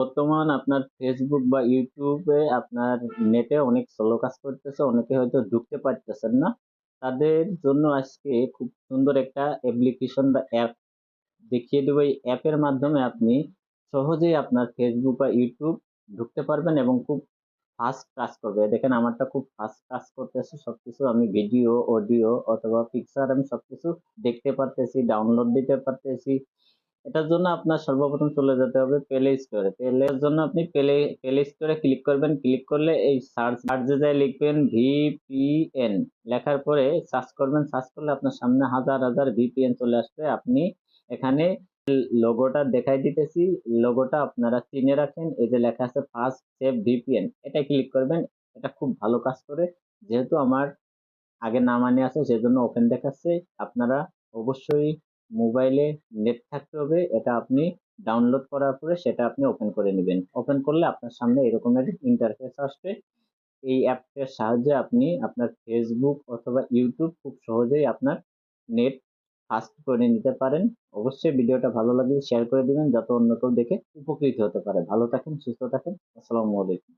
বর্তমান আপনার ফেসবুক বা ইউটিউবে আপনার নেটে অনেক স্লো কাজ করতেছে, অনেকে হয়তো ঢুকতে পারতেছেন না। তাদের জন্য আজকে খুব সুন্দর একটা অ্যাপ্লিকেশন বা অ্যাপ দেখিয়ে দেবো। এই অ্যাপের মাধ্যমে আপনি সহজেই আপনার ফেসবুক বা ইউটিউব ঢুকতে পারবেন এবং খুব ফাস্ট কাজ করবে। দেখেন, আমারটা খুব ফাস্ট কাজ করতেছে। সব কিছু আমি ভিডিও অডিও অথবা পিকচার আমি সব কিছু দেখতে পারতেছি ডাউনলোড দিতে পারতেছি। এটার জন্য আপনার সর্বপ্রথম চলে যেতে হবে প্লে স্টোরে প্লে এর জন্য আপনি প্লে প্লে স্টোরে ক্লিক করবেন। ক্লিক করলে এই সার্চ সার্চে যায় লিখবেন ভিপিএন লেখার পরে সার্চ করবেন। সার্চ করলে আপনার সামনে হাজার হাজার ভিপিএন চলে আসবে। আপনি এখানে লোগোটা দেখাই দিতেছি। লোগোটা আপনারা চিনে রাখেন। এই যে লেখা আছে ফার্স্ট সেভ ভিপিএন এটা ক্লিক করবেন। এটা খুব ভালো কাজ করে। যেহেতু আমার আগে নামানি আছে, সেজন্য ওপেন দেখাচ্ছে। আপনারা অবশ্যই মোবাইলে নেট থাকতে হবে, এটা আপনি ডাউনলোড করার পরে সেটা আপনি ওপেন করে নেবেন। ওপেন করলে আপনার সামনে এরকমের ইন্টারফেস আসবে। এই অ্যাপের সাহায্যে আপনি আপনার ফেসবুক অথবা ইউটিউব খুব সহজেই আপনার নেট ফাস্ট করে নিতে পারেন। অবশ্যই ভিডিওটা ভালো লাগলে শেয়ার করে দিবেন, যাতে অন্য কেউ দেখে উপকৃত হতে পারে। ভালো থাকেন, সুস্থ থাকেন। আসসালামু আলাইকুম।